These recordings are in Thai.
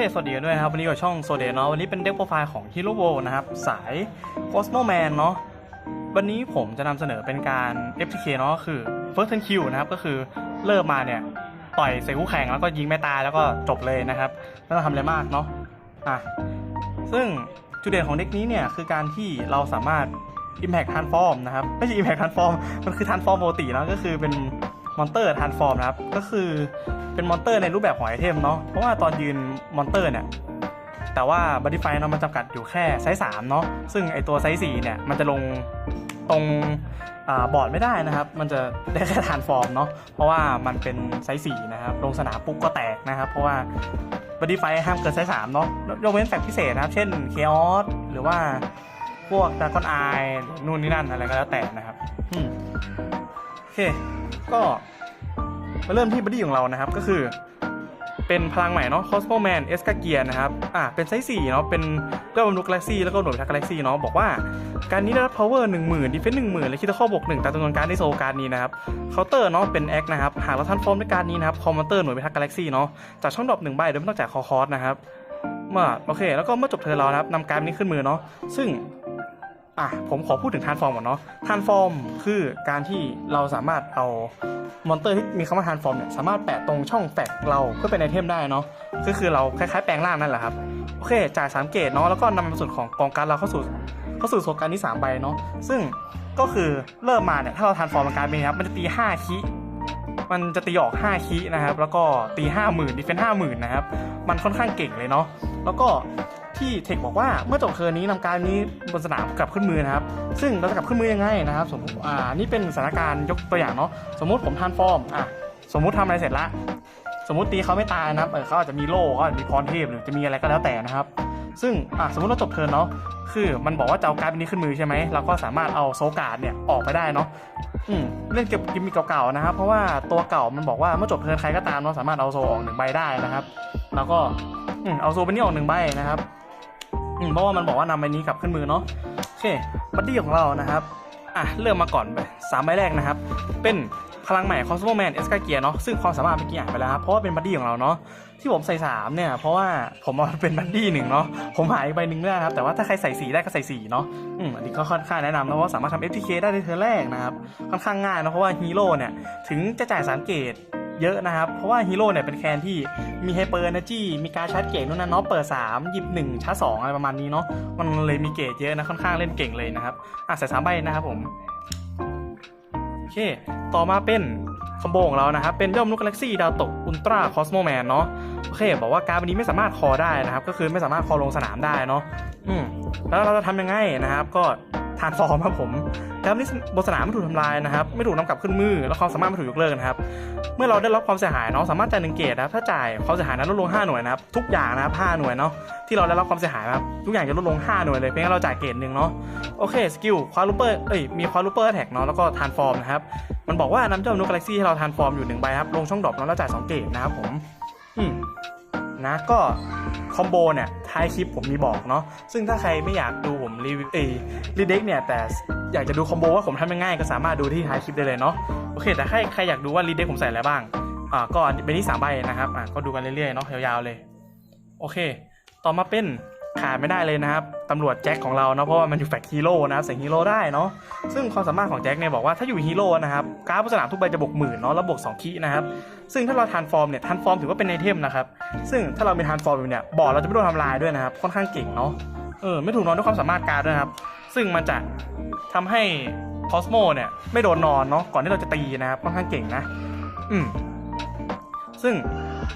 เคสวัสดีด้วยนะครับ วันนี้กับช่องโซเดเนาะวันนี้เป็นเด็กโปรไฟล์ของ Hero w o r l d นะครับ สาย Cosmo Man เนาะวันนี้ผมจะนำเสนอเป็นการ FTK เนาะก็คือ First Turn Kill นะครับ ก็คือเริ่มมาเนี่ยต่อยใส่คู่แข่งแล้วก็ยิงไม่ตายแล้วก็จบเลยนะครับไม่ต้องทำอะไรมากเนาะอะซึ่งจุดเด่นของเด็กนี้เนี่ยคือการที่เราสามารถ Impact Transform นะครับ ไม่ใช่ Impact Transform มันคือ Transform ปกตินะก็คือเป็น มอนเตอร์ Transform นะครับ ก็คือเป็นมอนเตอร์ในรูปแบบของไอเทมเนาะ เพราะว่าตอนยืนมอนเตอร์เนี่ย แต่ว่าบัตติไฟเนาะมันจำกัดอยู่แค่ไซส์3เนาะ ซึ่งไอตัวไซส์4เนี่ยมันจะลงตรงอบอร์ดไม่ได้นะครับ มันจะได้แค่ทานฟอร์มเนาะ เพราะว่ามันเป็นไซส์4นะครับ ลงสนามปุ๊บก็แตกนะครับ เพราะว่าบัตติไฟห้ามเกินไซส์3เนาะ ยกเว้นแฟกพิเศษนะครับ เช่นเคออสหรือว่าพวกดากอนไอนู่นนี่นั่นอะไรก็แล้วแต่นะครับ เคก็มาเริ่มที่บัดดี้ของเรานะครับก็คือเป็นพลังใหม่เนาะ Cosmo Man เอสกาเกียนะครับ อ่า เป็นไซส์4เนาะ เป็นเพื่อบำรุงกาแล็กซี่แล้วก็หน่วยพิทักษ์กาแล็กซี่เนาะ บอกว่าการนี้ได้รับ power 10,000 defense 10,000และคิดข้อบวก1ตามจำนวนการในโซการนี้นะครับ เคาน์เตอร์เนาะ เป็นแอคนะครับ หากเราทันฟอร์มด้วยการนี้นะครับ คอมมานเตอร์หน่วยพิทักษ์กาแล็กซี่เนาะ จากช่องดรอป1ใบโดยไม่ต้องจ่ายคอคอร์สนะครับมื่อโอเค แล้วก็เมื่อจบเธอเรานะครับนำการนี้ขึ้นมือเนาะ ซึ่ง อะผมขอพูดถึงทานฟอร์มก่อนเนาะทานฟอร์มคือการที่เราสามารถเอามอนเตอร์ที่มีคำว่าทานฟอร์มเนี่ยสามารถแปะตรงช่องแฟกเราเพื่อเป็นไอเทมได้เนาะก็คือเราคล้ายๆแปลงร่างนั่นแหละครับโอเคจ่าย3เกตเนาะแล้วก็นำมาเป็นส่วนของกองการเราเข้าสู่เข้าสู่โซนการที่3ใบเนาะซึ่งก็คือเริ่มมาเนี่ยถ้าเราทานฟอร์มการเป็นครับมันจะตี5คีมันจะตีออก 5คีนะครับ แล้วก็ตี 50,000ดิเฟน50,000นะครับ มันค่อนข้างเก่งเลยเนาะแล้วก็ ที่เทคบอกว่าเมื่อจบเทิร์นนี้นำการนี้บนสนามกลับขึ้นมือนะครับ ซึ่งเราจะกลับขึ้นมือยังไงนะครับ สมมติอ่านี่เป็นสถานการณ์ยกตัวอย่างเนาะสมมุติผมทานฟอร์มอะสมมุติทำอะไรเสร็จละสมมุติตีเขาไม่ตายนะครับเออเขาอาจจะมีโล่เขาอาจจะมีพรเทพหรือจะมีอะไรก็แล้วแต่นะครับ ซึ่งอะสมมติเราจบเทิร์นเนาะคือมันบอกว่าจะเอาการ์ดนี้ขึ้นมือใช่ไหมเราก็สามารถเอาโซการ์ดเนี่ยออกไปได้เนาะอืมเล่นเก็บกิมมิคเก่าๆนะครับ เพราะว่าตัวเก่ามันบอกว่าเมื่อจบเทิร์นใครก็ตามเนาสามารถเอาโซออกหนึ่งใบได้นะครับ แล้วก็อืมเอาโซเป็นนี่ออกหนึ่งใบนะครับ อืมเพราะว่ามันบอกว่านำใบนี้กลับขึ้นมือเนาะโอเคบัดดี้ของเรานะครับอะเริ่มมาก่อนไปสามใบแรกนะครับ เป็นพลังใหม่ Cosmo Man เอสกาเกียเนาะซึ่งความสามารถเมื่อกี้อ่านไปแล้วครับเพราะว่าเป็นบัดดี้ของเราเนาะที่ผมใส่สามเนี่ยเพราะว่าผมเอาเป็นบัดดี้หนึ่งเนาะผมหายอีกใบหนึ่งได้ครับแต่ว่าถ้าใครใส่สีได้ก็ใส่สีเนาะอืมอันนี้ก็ค่อนข้างแนะนำนะว่าสามารถทำ FTK ได้ในเทอร์แรกนะครับค่อนข้างง่ายนะเพราะว่าฮีโร่เนี่ยถึงจะจ่ายสามเกต เยอะนะครับ เพราะว่าฮีโร่เนี่ยเป็นแคนที่มีไฮเปอร์ n e r จีมีการชาร์จเกตนู่นนั่นเนาะเปิด 3 หยิบ 1ชาร์จ2อะไรประมาณนี้เนาะมันเลยมีเกตเยอะนะค่อนข้างเล่นเก่งเลยนะครับอะใส่สามใบนะครับผมโอเค ต่อมาเป็นคอมโบของเรานะครับ เป็นย่อมนุกกาแล็กซี่ดาวตกอุลตร้าคอสโมแมนเนาะโอเค บอกว่าการดวันนี้ไม่สามารถคอได้นะครับ ก็คือไม่สามารถคอลงสนามได้เนาะอืมแล้วเราจะทำยังไงนะครับ ก็ ทานฟอร์มครับผมการดนี้บนสนามไม่ถูกทำลายนะครับ ไม่ถูกนำกลับขึ้นมือ แล้วความสามารถไม่ถูกยกเลิกนะครับ เมื่อเราได้รับความเสียหายเนาะสามารถจ่ายหนึ่งเกตนะครับถ้าจ่ายความเสียหายนั้นลดลง 5 หน่วยนะครับทุกอย่างนะครับ5หน่วยเนาะที่เราได้รับความเสียหายครับทุกอย่างจะลดลง 5 หน่วยเลยเพียงแค่เราจ่ายเกตหนึ่งเนาะโอเคสกิลควาลูเปอร์เอ้ยมีควาลูเปอร์แท็กเนาะแล้วก็ทานฟอร์มนะครับมันบอกว่านำเจ้านุกกาแล็กซี่ให้เราทานฟอร์มอยู่หนึ่งใบครับลงช่องดรอปเนาะแล้วจ่าย2เกตนะครับผมอืมนะก็คอมโบเนี่ย ท้ายคลิปผมมีบอกเนาะซึ่งถ้าใครไม่อยากดูผมรีวิวเอรีเด็กเนี่ยแต่อยากจะดูคอมโบว่าผมทำยังไงก็สามารถดูที่ท้ายคลิปได้เลยเนาะโอเค แต่ใครใครอยากดูว่ารีเด็กผมใส่อะไรบ้างอ่าก็อันเป็นที่สามใบนะครับอ่าก็ดูกันเรื่อยๆเนาะยาวๆเลย โอเค ต่อมาเป็น ขาดไม่ได้เลยนะครับตำรวจแจ็คของเราเนาะเพราะว่ามันอยู่แฟกฮีโร่นะครับใส่ฮีโร่ได้เนาะซึ่งความสามารถของแจ็คเนี่ยบอกว่าถ้าอยู่ฮีโร่นะครับการ์ดบนสนามทุกใบจะบวกหมื่นเนาะแล้วบวก2คีนะครับซึ่งถ้าเราทานฟอร์มเนี่ยทานฟอร์มถือว่าเป็นไอเทมนะครับซึ่งถ้าเรามีทานฟอร์มอยู่เนี่ยบอร์ดเราจะไม่โดนทำลายด้วยนะครับค่อนข้างเก่งเนาะเออไม่ถูกนอนด้วยความสามารถการ์ดด้วยนะครับซึ่งมันจะทำให้คอสโมเนี่ยไม่โดนนอนเนาะก่อนที่เราจะตีนะครับค่อนข้างเก่งนะ อืมซึ่ง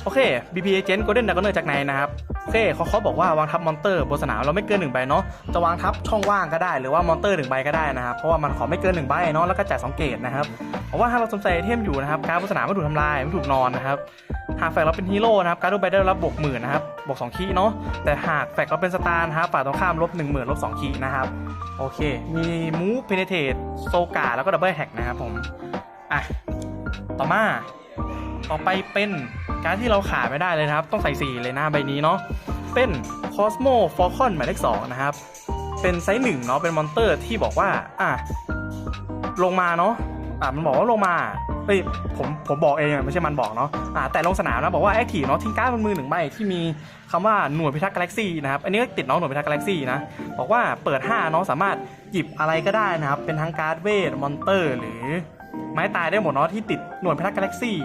โอเค BP Agent Golden Dragoner จากไหนนะครับ โอเคเขาเขาบอกว่าวางทับมอนเตอร์บนสนามเราไม่เกินหนึ่งใบเนาะจะวางทับช่องว่างก็ได้ หรือว่ามอนเตอร์หนึ่งใบก็ได้นะครับ เพราะว่ามันขอไม่เกินหนึ่งใบเนาะแล้วก็จ่ายสองเกตนะครับเพราะว่าถ้าเราสนใจเทมอยู่นะครับการบนสนามไม่ถูกทำลายไม่ถูกนอนนะครับหากแฟกเราเป็นฮีโร่นะครับการดทุกใบได้รับบวกหมื่นนะครับบวกสองคีเนาะแต่หากแฟกเราเป็นสตาร์นะครับฝ่ายตรงข้ามลบหนึ่งหมื่นลบสองคีนะครับโอเค มีมูฟเพเนเทตโซกาแล้วก็ดับเบิลแฮกนะครับผมอะต่อมา ต่อไปเป็นการที่เราขาดไม่ได้เลยนะครับ ต้องใส่ 4 เลยนะใบนี้เนาะเป็น Cosmo Falcon หมายเลข2นะครับ เป็นไซส์หนึ่งเนาะเป็นมอนเตอร์ที่บอกว่าอะลงมาเนาะอ่ามันบอกว่าลงมาเอ้ยผมผมบอกเองไม่ใช่มันบอกเนาะอ่าแต่ลงสนามนะบอกว่าแอคทีฟเนาะทิ้งการ์ดบนมือหนึ่งใบที่มีคำว่าหน่วยพิทักษ์กาแล็กซี่นะครับอันนี้ก็ติดน้องหน่วยพิทักษ์กาแล็กซี่นะบอกว่าเปิด5น้องสามารถหยิบอะไรก็ได้นะครับเป็นทั้งการ์ดเวทมอนเตอร์ หรือไม้ตายได้หมดเนาะที่ติดหน่วยพิทักษ์กาแล็กซี่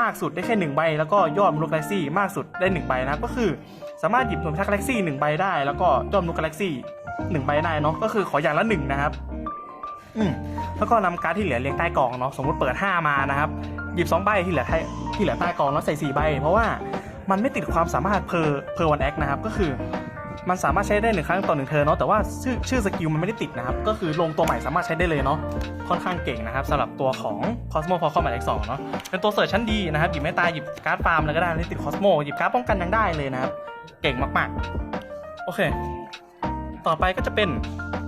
มากสุดได้แค่หนึ่งใบแล้วก็ยอดมนุษย์กาแล็กซี่มากสุดได้หนึ่งใบนะครับก็คือสามารถหยิบหน่วยพิทักษ์กาแล็กซี่หนึ่งใบได้แล้วก็ยอดมนุษย์กาแล็กซี่หนึ่งใบได้เนาะก็คือขออย่างละหนึ่งนะครับอืมแล้วก็นำการ์ดที่เหลือเรียงใต้กองเนาะสมมติเปิด 5 มานะครับหยิบ2ใบที่เหลือให้ที่เหลือใต้กองแล้วใส่4ใบเพราะว่ามันไม่ติดความสามารถเพอเพอวันแอคนะครับก็คือ มันสามารถใช้ได้หนึ่งครั้งต่อหนึ่งเทอร์เนาะแต่ว่าชื่อชื่อสกิลมันไม่ได้ติดนะครับ ก็คือลงตัวใหม่สามารถใช้ได้เลยเนาะค่อนข้างเก่งนะครับสำหรับตัวของ Cosmo f a l c o n หมายเลขสองเนาะเป็นตัวเสิร์ชชั้นดีนะครับหยิบไม่ตายหยิบการ์ดฟาร์มอะไรก็ได้ที่ติด Cosmo หยิบการ์ดป้องกันยังได้เลยนะครับเก่งมากๆโอเค ต่อไปก็จะเป็น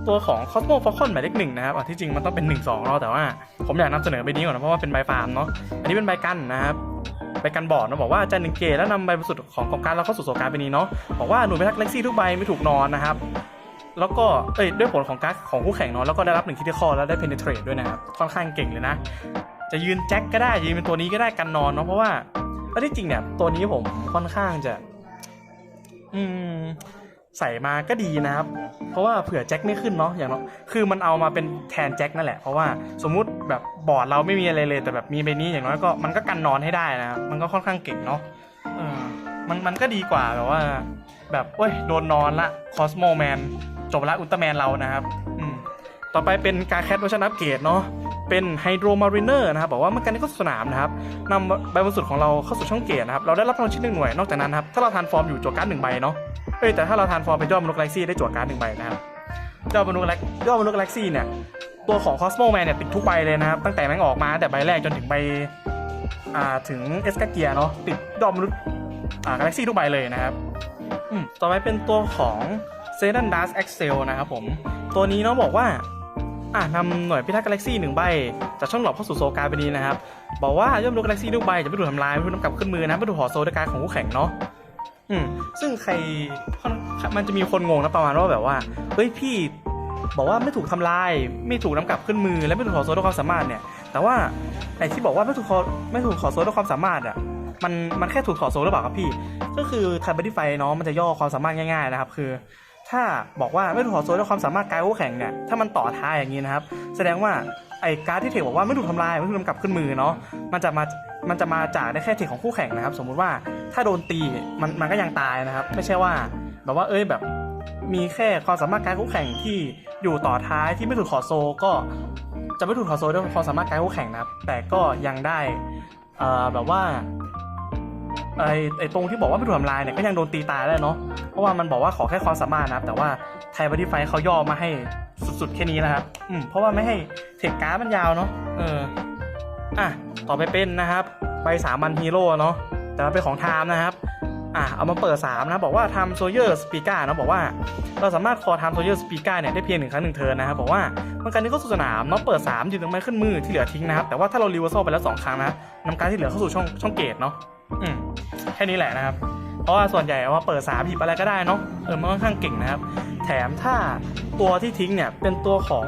ตัวของ Cosmo Falcon หมายเลขหนึ่งนะครับที่จริงมันต้องเป็น 1 2เนาะแต่ว่าผมอยากนำเสนอใบนี้ก่อนนะเพราะว่าเป็นใบฟาร์มเนาะอันนี้เป็นใบกันนะครับ ไปกันบอร์ดเนาะบอกว่าจะหนึ่งเกตแล้วนำใบบริสุทธิ์ของกองการเราเข้าสู่โซการไปนี้เนาะบอกว่าหน่วยพิทักษ์เล็กซี่ทุกใบไม่ถูกนอนนะครับแล้วก็ เอ้ย ด้วยผลของการของคู่แข่งเนาะ แล้วก็ได้รับหนึ่งคิดคอแล้วได้เพนเนเทรตด้วยนะครับ ค่อนข้างเก่งเลยนะ จะยืนแจ็คก็ได้ ยืนเป็นตัวนี้ก็ได้กันนอนเนาะ เพราะว่าที่จริงเนี่ย ตัวนี้ผมค่อนข้างจะ อืม ใส่มาก็ดีนะครับ เพราะว่าเผื่อแจ็คไม่ขึ้นเนาะอย่างเนาะคือมันเอามาเป็นแทนแจ็คนั่นแหละเพราะว่าสมมุติแบบบอร์ดเราไม่มีอะไรเลยแต่แบบมีใบนี้อย่างน้อยก็มันก็กันนอนให้ได้นะครับมันก็ค่อนข้างเก่งเนาะเออมันมันก็ดีกว่าแบบว่า แบบเว้ยโดนนอนละคอสโมแมนจบละอุลตร้าแมนเรานะครับอืมต่อไปเป็นการแคทเวอร์ชันอัปเกรดเนาะเป็นไฮโดรมาริเนอร์นะครับบอกว่าเมื่อการนี้เข้าสนามนะครับนำใบบรรสุดของเราเข้าสู่ช่องเกตนะครับ เราได้รับพลังชิ้นหนึ่งหน่วย นอกจากนั้นครับ ถ้าเราทานฟอร์มอยู่จั่วการ์ดหนึ่งใบเนาะ เอ้ยแต่ถ้าเราทานฟอร์มเป็นยอดมนุษย์กาแล็กซี่ได้จั่วการ์ดหนึ่งใบนะครับยอดมนุษย์กาแล็กยอดมนุษย์กาแล็กซี่เนี่ยตัวของคอสโมแมนเนี่ยติดทุกใบเลยนะครับตั้งแต่แม่งออกมาแต่ใบแรกจนถึงใบอ่าถึงเอสกาเกียเนาะติดยอดมนุษย์อ่ากาแล็กซี่ทุกใบเลยนะครับอืมต่อไปเป็นตัวของเซดันดัสเอ็กเซลนะครับผมตัวนี้เนาะบอกว่าอ่านำหน่วยพิทักษ์กาแล็กซี่หนึ่งใบจากช่องหลบเข้าสู่โซการไปนี้นะครับบอกว่ายอดมนุษย์กาแล็กซี่ทุกใบจะไม่ถูกทำลายไม่ถูกนำกลับขึ้นมือนะไม่ถูกห่อโซด้วยการของคู่แข่งเนาะ อืมซึ่งใครมันจะมีคนงงนะประมาณว่าแบบว่าเฮ้ยพี่บอกว่าไม่ถูกทำลาย ไม่ถูกนำกลับขึ้นมือและไม่ถูกขอโซด้วยความสามารถเนี่ย แต่ว่าไอ้ที่บอกว่าไม่ถูกขอไม่ถูกขอโซด้วยความสามารถอะมันมันแค่ถูกขอโซหรือเปล่าครับพี่ ก็คือไทบัตตี้ไฟเนาะมันจะย่อความสามารถง่ายๆนะครับคือ ถ้าบอกว่าไม่ถูกขอโซด้วยความสามารถกายคู่แข่งเนี่ยถ้ามันต่อท้ายอย่างนี้นะครับ แสดงว่าไอ้การดที่เทคบอกว่าไม่ถูกทำลายไม่ถูกนำกลับขึ้นมือเนาะมันจะมา มันจะมาจากได้แค่เทคของคู่แข่งนะครับ สมมุติว่าถ้าโดนตีมันมันก็ยังตายนะครับ ไม่ใช่ว่าแบบว่าเอ้ยแบบมีแค่ความสามารถการคู่แข่งที่อยู่ต่อท้ายที่ไม่ถูกขอโซ ก็จะไม่ถูกขอโซด้วยความสามารถการคู่แข่งนะครับ แต่ก็ยังได้เอ่อแบบว่าไอไอตรงที่บอกว่าไม่ถูกทำลายเนี่ยก็ยังโดนตีตายได้เนาะเพราะว่ามันบอกว่าขอแค่ความสามารถนะครับ แต่ว่าไทยบัตตี้ไฟเขาย่อมาให้สุดๆแค่นี้นะครับ อืมเพราะว่าไม่ให้เทคการ์ดมันยาวเนาะเอออะ ต่อไปเป็นนะครับใบสามัญฮีโร่เนาะแต่มันเป็นของไทม์นะครับอะเอามาเปิด 3 นะบอกว่าทำโซเยอร์สปีกานะบอกว่าเราสามารถคอทำโซเยอร์สปีกาเนี่ยได้เพียงหนึ่งครั้งหนึ่งเทิร์นนะครับบอกว่าเมื่อการนี้เข้าสู่สนามเนาะเปิด3ยืนตรงไม้ขึ้นมือที่เหลือทิ้งนะครับแต่ว่าถ้าเรารีเวอร์ซไปแล้ว 2 ครั้งนะนำการที่เหลือเข้าสู่ช่องช่องเกตเนาะอืมแค่นี้แหละนะครับ เพราะว่าส่วนใหญ่ว่าเปิด3หยิบอะไรก็ได้เนาะเออมันค่อนข้างเก่งนะครับ แถมถ้าตัวที่ทิ้งเนี่ยเป็นตัวของ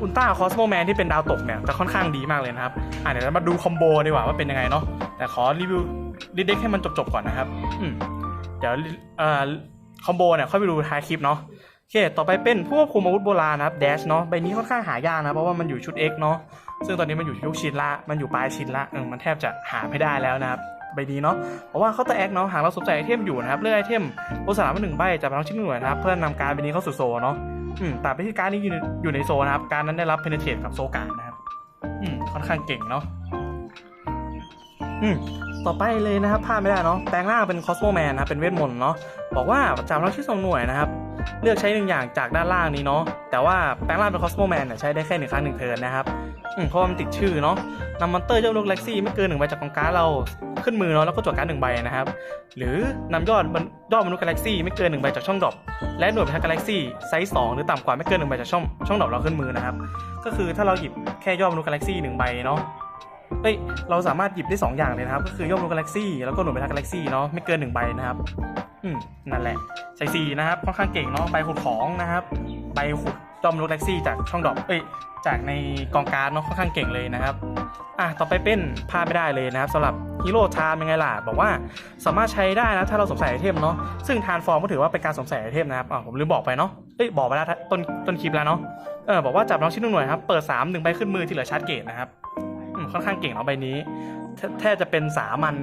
อุลตร้าคอสโมแมนที่เป็นดาวตกเนี่ยจะค่อนข้างดีมากเลยนะครับอ่าเดี๋ยวเรามาดูคอมโบดีกว่าว่าเป็นยังไงเนาะแต่ขอรีวิวรีเด็กให้มันจบๆก่อนนะครับอืมเดี๋ยวเอ่อคอมโบเนี่ยค่อยไปดูท้ายคลิปเนาะโอเค ต่อไปเป็นผู้ควบคุมอาวุธโบราณนะครับเดชเนาะใบนี้ค่อนข้างหายากนะเพราะว่ามันอยู่ชุด X เนาะซึ่งตอนนี้มันอยู่ยุคชินละมันอยู่ปลายชินละเออมันแทบจะหาไม่ได้แล้วนะครับใบนี้เนาะเพราะว่าเขาตัวแอคเนาะหากเราสวมใส่ไอเทมอยู่นะครับเลือกไอเทมบนสามหนึ่งใบจะเป็นทั้งชิ้นหน่วยนะครับเพื่อนำการใบนี้เข้าสู่โซเนาะ อืมแต่ไปที่การดนี้อยู่ในอยู่ในโซนนะครับ การนั้นได้รับเพนเทตกับโซการนะครับ อืมค่อนข้างเก่งเนาะอืมต่อไปเลยนะครับพลาดไม่ได้เนาะแปลงร่างเป็นคอสโมแมนนะครับเป็นเวทมนต์เนาะบอกว่าประจำเราที่สองหน่วยนะครับ เลือกใช้หนึ่งอย่างจากด้านล่างนี้เนาะแต่ว่าแปลงร่างเป็นคอสโมแมนเนี่ยใช้ได้แค่หนึ่งครั้งหนึ่งเทิร์นนะครับ เพราะมันติดชื่อเนาะนำมอนเตอร์เจ้าลูกเล็กซี่ไม่เกินหนึ่งใบจากกองการเราขึ้นมือเนาะแล้วก็จวดการหนึ่งใบนะครับ หรือนำยอดมันยอดมนุษย์กาแล็กซี่ไม่เกินหนึ่งใบจากช่องดรอปและหน่วยพิทักษ์กาแล็กซี่ไซส์สองหรือต่ำกว่าไม่เกินหนึ่งใบจากช่องช่องดรอปเราขึ้นมือนะครับ ก็คือถ้าเราหยิบแค่ยอดมนุษย์กาแล็กซี่หนึ่งใบเนาะเอ้ยเราสามารถหยิบได้สองอย่างเลยนะครับ ก็คือยอดมนุษย์กาแล็กซี่แล้วก็หน่วยพิทักษ์กาแล็กซี่เนาะไม่เกินหนึ่งใบนะครับอืมนั่นแหละใส่สีนะครับค่อนข้างเก่งเนาะใบขุดของนะครับใบขุด จอมลูกแท็กซี่จากช่องดอปเอ้ยจากในกองการเนาะค่อนข้างเก่งเลยนะครับอะต่อไปเป็นพลาดไม่ได้เลยนะครับสำหรับฮีโร่ทามยังไงล่ะ บอกว่าสามารถใช้ได้นะถ้าเราสวมใส่ไอเทมเนาะซึ่งทานฟอร์มก็ถือว่าเป็นการสวมใส่ไอเทมนะครับอะผมลืมบอกไปเนาะเอ้ยบอกไปแล้วต้นต้นคลิปแล้วเนาะเออบอกว่าจับน้องชิ้นหน่วยครับเปิด3หนึ่งใบขึ้นมือที่เหลือชาร์จเกตนะครับอืมค่อนข้างเก่งเนาะใบนี้แทบจะเป็นสามัญ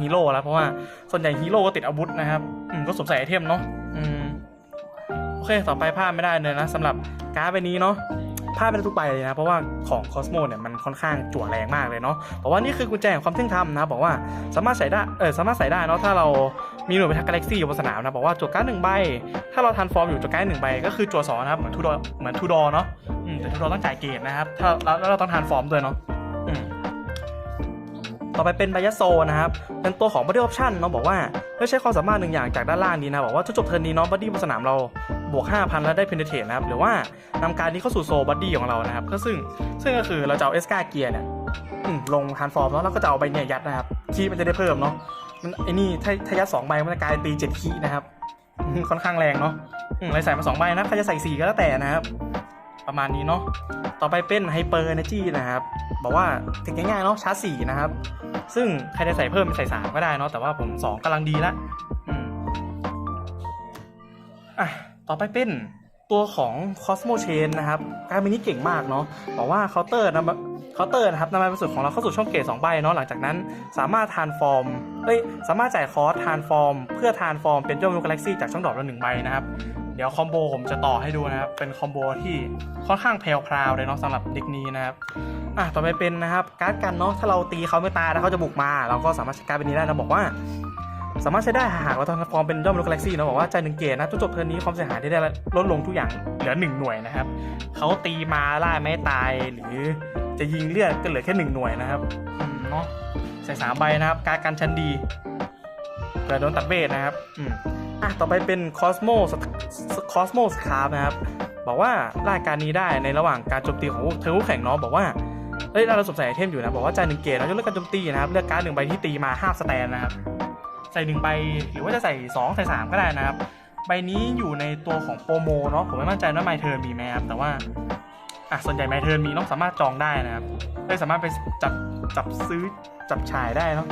ฮีโร่แล้วเพราะว่าส่วนใหญ่ฮีโร่ก็ติดอาวุธนะครับอืมก็สวมใส่ไอเทมเนาะ เคต่อไปพลาดไม่ได้เลยนะสำหรับการ์ดใบนี้เนาะพลาดไม่ได้ทุกใบเลยนะเพราะว่าของคอสโมเนี่ยมันค่อนข้างจั่วแรงมากเลยเนาะเพราะว่านี่คือกุญแจแห่งความเที่ยงธรรมนะบอกว่าสามารถใส่ได้เออสามารถใส่ได้เนาะถ้าเรามีหน่วยพิทักษ์กาแล็กซี่อยู่บนสนามนะบอกว่าจั่วการ์ดหนึ่งใบ ถ้าเราทันฟอร์มอยู่จั่วการ์ดหนึ่งใบก็คือจั่วสองนะครับเหมือนทูดอเหมือนทูดอเนาะแต่ทูดอต้องจ่ายเกตนะครับถ้าแล้วเราต้องทันฟอร์มด้วยเนาะ ต่อไปเป็นบายาโซนะครับ เป็นตัวของ Body Option เนาะบอกว่าเมื่อใช้ความสามารถหนึ่งอย่างจากด้านล่างนี้นะบอกว่าถ้าจบเทิร์นนี้เนาะบัดดี้บนสนามเราบวก 5,000 แล้วได้ Penetrate นะครับ หรือว่านำการนี้เข้าสู่โซบัดดี้ของเรานะครับ ก็ซึ่งซึ่งก็คือเราจะเอาเอสกาเกียร์เนี่ยลงทานฟอร์มแล้วเราก็จะเอาใบเนี่ยยัดนะครับคีมันจะได้เพิ่มเนาะมันไอ้นี่ถ้าถ้ายัดสองใบมันจะกลายตีเจ็ดคีนะครับค่อนข้างแรงเนาะอืมเลยใส่มาสองใบนะใครจะใส่สี่ก็แล้วแต่นะครับ ประมาณนี้เนาะต่อไปเป็น Hyper Energy นะครับ บอกว่าถึงง่ายๆเนาะชาร์จสี่นะครับ ซึ่งใครจะใส่เพิ่มเป็นใส่สามก็ได้เนาะแต่ว่าผม 2กำลังดีละอะต่อไปเป็นตัวของ Cosmo Chain นะครับ การมินิเก่งมากเนาะบอกว่าเคาน์เตอร์นำเคาน์เตอร์นะครับนำมาเป็นส่วนของเราเข้าสู่ช่องเกตสองใบเนาะหลังจากนั้นสามารถทานฟอร์มเอ้ยสามารถจ่ายคอร์สทานฟอร์ม เพื่อทานฟอร์มเป็นยอดมนุษย์กาแล็กซี่จากช่องดรอปละหนึ่งใบนะครับ เดี๋ยวคอมโบผมจะต่อให้ดูนะครับ เป็นคอมโบที่ค่อนข้างแพรวๆเลยเนาะสำหรับเด็กนี้นะครับ อะต่อไปเป็นนะครับการ์ดกันเนาะ ถ้าเราตีเขาไม่ตายแล้วเขาจะบุกมา เราก็สามารถใช้การ์ดเป็นนี้ได้นะบอกว่า สามารถใช้ได้หากเราทำฟอร์มเป็นย่อมนุษย์กาแล็กซี่นะบอกว่าใจหนึ่งเกตนะทุกจบเทอร์นนี้ความเสียหายที่ได้ลดลงทุกอย่างเหลือหนึ่งหน่วยนะครับ เขาตีมาไล่ไม่ตายหรือจะยิงเลือดก็เหลือแค่หนึ่งหน่วยนะครับเนาะใส่สามใบนะครับ การ์ดกันชั้นดี เกิดโดนตัดเวทนะครับอืมอะต่อไปเป็นคอสโมคอสโมสคาร์นะครับ บอกว่าล่าการนี้ได้ในระหว่างการโจมตีของเธอคู่แข่งเนาะบอกว่าเอ้ยเราสวมใส่ไอเทมอยู่นะ บอกว่าจ่ายหนึ่งเกตเราจะเลือกการโจมตีนะครับ เลือกการดหนึ่งใบที่ตีมาห้าสแตนนะครับ ใส่หนึ่งใบหรือว่าจะใส่สองใส่สามก็ได้นะครับ ใบนี้อยู่ในตัวของโปรโมเนาะผมไม่มั่นใจว่าไมเทิร์นมีไหมครับ แต่ว่าอะส่วนใหญ่ไมเทิร์นมีเนาะสามารถจองได้นะครับได้ยสามารถไปจับจับซื้อจับฉายได้เนาะ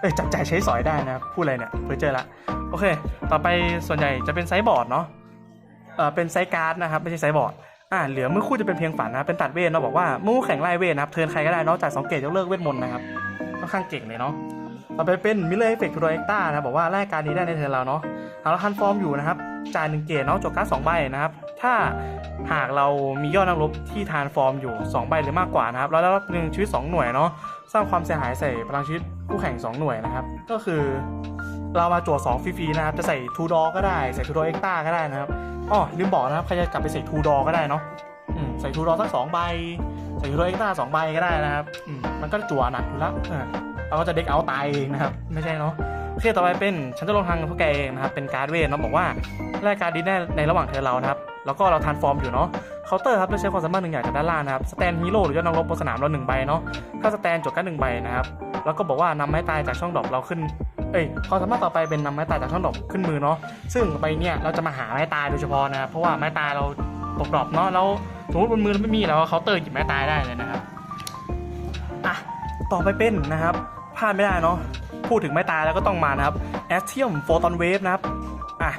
เอ้ยจับจ่ายใช้สอยได้นะพูดอะไรเนี่ยเพื่อเจอละโอเค ต่อไปส่วนใหญ่จะเป็นไซบอร์ดเนาะเออเป็นไซการ์ดนะครับ ไม่ใช่ไซบอร์ดอ่าเหลือเมื่อคู่จะเป็นเพียงฝันนะเป็นตัดเวทเนาะบอกว่ามู่แข่งไล่เวทนะครับเทินใครก็ได้นอกจากสองเกตยกเลิกเวทมนต์นะครับค่อนข้างเก่งเลยเนาะต่อไปเป็นมิเลอร์เอฟเฟกต์ทูโดเอ็กต้านะบอกว่าแรกการนี้ได้ในเทอร์เราเนาะหากเราทันฟอร์มอยู่นะครับจ่ายหนึ่งเกตเนาะจบการ์ดสองใบนะครับ ถ้าหากเรามียอดนักรบที่ทานฟอร์มอยู่ 2 ใบหรือมากกว่านะครับแล้วได้รับหนึ่งชีวิต 2 หน่วยเนาะสร้างความเสียหายใส่พลังชีวิตคู่แข่ง 2 หน่วยนะครับ ก็คือเรามาจั่ว2ฟรีๆนะครับจะใส่ทูดอก็ได้ใส่ทูดอเอ็กต้าก็ได้นะครับอ๋อลืมบอกนะครับใครจะกลับไปใส่ทูดอก็ได้เนาะใส่ทูดอสักสองใบใส่ทูดอเอ็กต้าสองใบก็ได้นะครับมันก็จั่วหนักอยู่และเออเราก็จะเด็กเอาตายเองนะครับ ไม่ใช่เนาะ เคต่อไปเป็นฉันจะลงทางพวกแกเองนะครับเป็นการ์ดเวทเนาะบอกว่าแลกการ์ดดีได้ในระหว่างเธอเรานะครับแล้วก็เราทานฟอร์มอยู่เนาะเคาน์เตอร์ครับเราใช้ความสามารถหนึ่งอย่างจากด้านล่างนะครับสแตนฮีโร่หรือยอดนักรบบนสนามเราหนึ่งใบเนาะถ้าสแตนจดกันหนึ่งใบนะครับแล้วก็บอกว่านำไม้ตายจากช่องดอกเราขึ้นเอ้ยความสามารถต่อไปเป็นนำไม้ตายจากช่องดอกขึ้นมือเนาะซึ่งใบเนี้ยเราจะมาหาไม้ตายโดยเฉพาะนะครับเพราะว่าไม้ตายเราตกดรอปเนาะแล้วสมมติบนมือเราไม่มีเราเคาน์เตอร์หยิบไม้ตายได้เลยนะครับอะต่อไปเป็นนะครับ ลาดไม่ได้เนาะพูดถึงไม่ตายแล้วก็ต้องมานะครับ a s t i u m Photon Wave นะครับอะ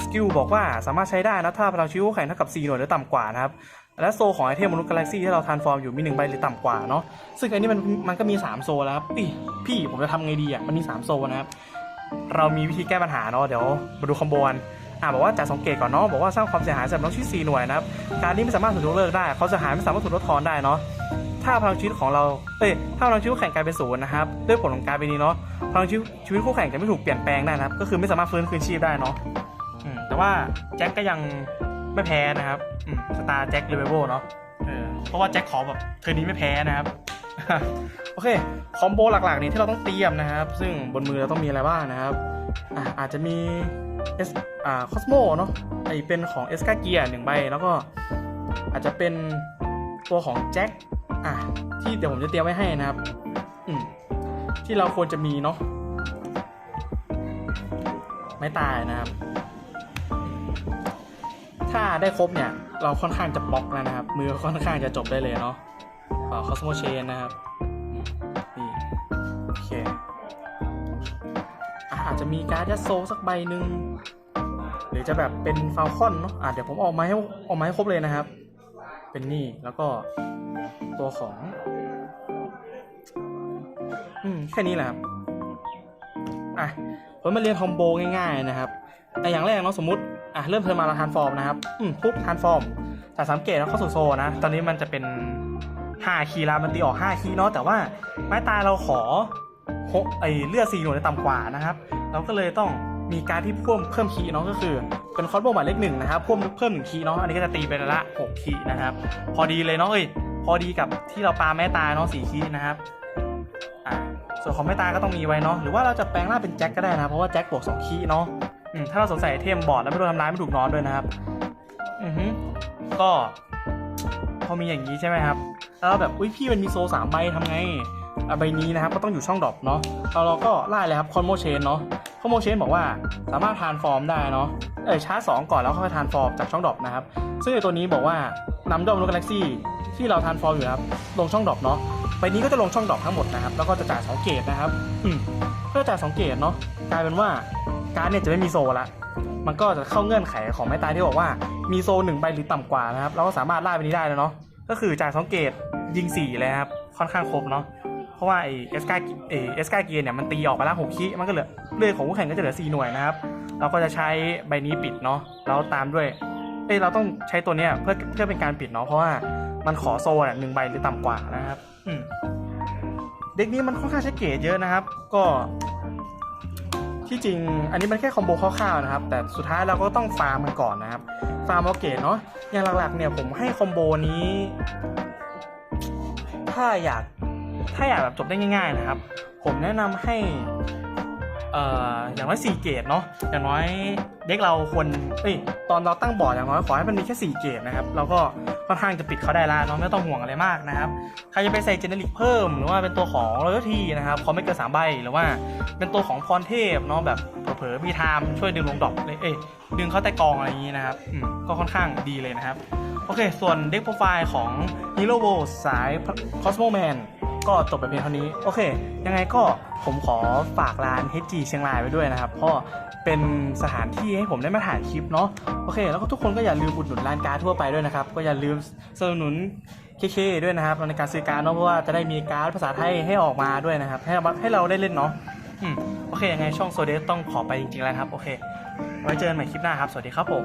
สกิลบอกว่าสามารถใช้ได้นะถ้าพลังชีวิตคู่แข่งเท่ากับ 4 หน่วยหรือต่ำกว่านะครับและโซของไอเทมมนุษย์กาแล็กซี่ที่เราทานฟอร์มอยู่มี1ใบหรือต่ำกว่าเนาะซึ่งอันนี้มันมันก็มี 3 โซแล้วครับพี่พี่ผมจะทำไงดีอะมันมี 3 โซนะครับเรามีวิธีแก้ปัญหาเนาะเดี๋ยวมาดูคอมโบนอะบอกว่าจาสังเกตก่อนเนาะบอกว่าสร้างความเสียหายสำหรับน้องชีวิต4หน่วยนะครับการนี้ไม่สามารถถูกยกเลิกได้เขาจะหายไม่สามารถถูกลดทอนได้เนาะ ถ้าพลังชีวิตของเราเอ้ยถ้าพลังชีวิตคู่แข่งกลายเป็นศูนย์นะครับด้วยผลของการเป็นนี้เนาะพลังชีวิตชีวิตคู่แข่งจะไม่ถูกเปลี่ยนแปลงได้นะครับ ก็คือไม่สามารถฟื้นคืนชีพได้เนาะอืมแต่ว่าแจ็คก็ยังไม่แพ้นะครับอืมสตาร์แจ็คเลเวลเนาะเออเพราะว่าแจ็คขอแบบเทอนี้ไม่แพ้นะครับโอเคคอมโบหลักๆนี้ที่เราต้องเตรียมนะครับ ซึ่งบนมือเราต้องมีอะไรบ้างนะครับอ่าอาจจะมีเอสอ่าคอสโมเนาะไอเป็นของเอสกาเกียหนึ่งใบ แล้วก็อาจจะเป็นตัวของแจ็ค อะที่เดี๋ยวผมจะเตรียมไว้ให้นะครับอืมที่เราควรจะมีเนาะไม่ตายนะครับ ถ้าได้ครบเนี่ย เราค่อนข้างจะบล็อกแล้วนะครับ มือค่อนข้างจะจบได้เลยเนาะคอสโมเชนนะครับนี่โอเคอาจจะมีการ์ดยัดโซสักใบหนึ่งหรือจะแบบเป็นฟาลคอนเนาะอะเดี๋ยวผมออกมาให้ออกมาให้ครบเลยนะครับ เป็นนี่แล้วก็ตัวของ อืมแค่นี้แหละครับอะผมมาเรียนคอมโบง่ายๆนะครับอะอย่างแรกเนาะสมมติอะเริ่มเทิร์นมาเราทานฟอร์มนะครับ อืมปุ๊บทานฟอร์มจากสามเกตแล้วเข้าสู่โซนะ ตอนนี้มันจะเป็น 5 คีย์แล้วมันตีออก 5 คีเนาะแต่ว่าไม้ตายเราขอหกไอเลือดสี่หน่วยต่ำกว่านะครับ เราก็เลยต้อง มีการที่เพิ่มเพิ่มคีย์เนาะก็คือ เป็นคอสโบหมายเลขหนึ่งนะครับเพิ่มเพิ่มหนึ่งคีย์เนาะอันนี้ก็จะตีไปละหกคีย์นะครับ พอดีเลยเนาะเอ้ยพอดีกับที่เราปาแม่ตายเนาะสี่คีย์นะครับอะส่วนของแม่ตาก็ต้องมีไว้เนาะหรือว่าเราจะแปลงร่างเป็นแจ็คก็ได้นะเพราะว่าแจ็คบวกสองคีย์เนาะอืมถ้าเราสงสัยเทมบอร์ดแล้วไม่โดนทำร้ายไม่ถูกนอนด้วยนะครับ อือฮึก็พอมีอย่างนี้ใช่ไหมครับ แล้วเราแบบอุ้ยพี่มันมีโซสามใบทำไง ใบนี้นะครับก็ต้องอยู่ช่องดรอปเนาะเราเราก็ไล่เลยครับคอนโมเชนเนาะคอนโมเชนบอกว่าสามารถทานฟอร์มได้เนาะเออชาร์จสองก่อนแล้วค่อยทานฟอร์มจากช่องดรอปนะครับ ซึ่งไอตัวนี้บอกว่านำดอมลูกาแล็กซี่ที่เราทานฟอร์มอยู่ครับลงช่องดรอปเนาะใบนี้ก็จะลงช่องดรอปทั้งหมดนะครับแล้วก็จะจ่ายสองเกตนะครับอืมเพื่อจ่ายสองเกตเนาะกลายเป็นว่าการเนี่ยจะไม่มีโซละมันก็จะเข้าเงื่อนไขของแม่ตายที่บอกว่ามีโซหนึ่งใบหรือต่ำกว่านะครับเราก็สามารถไล่ไปนี้ได้แล้วเนาะก็คือจ่ายสองเกตยิงสี่เลยครับค่อนข้างครบเนาะ เพราะว่าไอเอสกาเอเอสกาเกียเนี่ยมันตีออกไปแล้วหกคิมันก็เหลือเลือดของผู้แข่งก็จะเหลือสี่หน่วยนะครับ เราก็จะใช้ใบนี้ปิดเนาะแล้วตามด้วยเอ้เราต้องใช้ตัวเนี้ยเพื่อเพื่อเป็นการปิดเนาะเพราะว่ามันขอโซนอ่หนึ่งใบหรือต่ำกว่านะครับอืเด็กนี้มันค่อนข้างใช้เกรดเยอะนะครับ ก็ที่จริงอันนี้มันแค่คอมโบคร่าวๆนะครับ แต่สุดท้ายเราก็ต้องฟาร์มมันก่อนนะครับ ฟาร์มเอาเกรดเนาะอย่างหลักๆเนี่ยผมให้คอมโบนี้ ถ้าอยาก ถ้าอยากแบบจบได้ง่ายๆนะครับ ผมแนะนำให้อออย่างน้อย4เกรดเนาะอย่างน้อยเด็กเราควรเอ้ยตอนเราตั้งบอร์ดอย่างน้อยขอให้มันมีแค่4เกรดนะครับเราก็ค่อนข้างจะปิดเขาได้ล้วเนาะไม่ต้องห่วงอะไรมากนะครับใครจะไปใส่เจเนริกเพิ่มหรือว่าเป็นตัวของรอยทีนะครับเขอไม่เกินสามใบหรือว่าเป็นตัวของพรเทพเนาะแบบเผลอๆมีไทม์ช่วยดึงลงดอปเลยเอ้ยดึงเข้าใต้กองอะไรอย่างนี้นะครับอืมก็ค่อนข้างดีเลยนะครับโอเค ส่วนเด็กโปรไฟล์ของ Hero w o r l d สาย Cosmo Man ก็จบไปเพียงเท่านี้ โอเค ยังไงก็ผมขอฝากร้าน HG เชียงรายไว้ด้วยนะครับ เพราะเป็นสถานที่ให้ผมได้มาถ่ายคลิปเนาะ โอเค แล้วก็ทุกคนก็อย่าลืมอุดหนุนร้านการทั่วไปด้วยนะครับ ก็อย่าลืมสนับสนุน KK ด้วยนะครับในการซื้อการเนาะ เพราะว่าจะได้มีการภาษาไทยให้ออกมาด้วยนะครับ ให้เราให้เราได้เล่นเนาะโอเค ยังไงช่องโซเดสต้องขอไปจริงๆแล้วครับ โอเค ไว้เจอกันใหม่คลิปหน้าครับ สวัสดีครับผม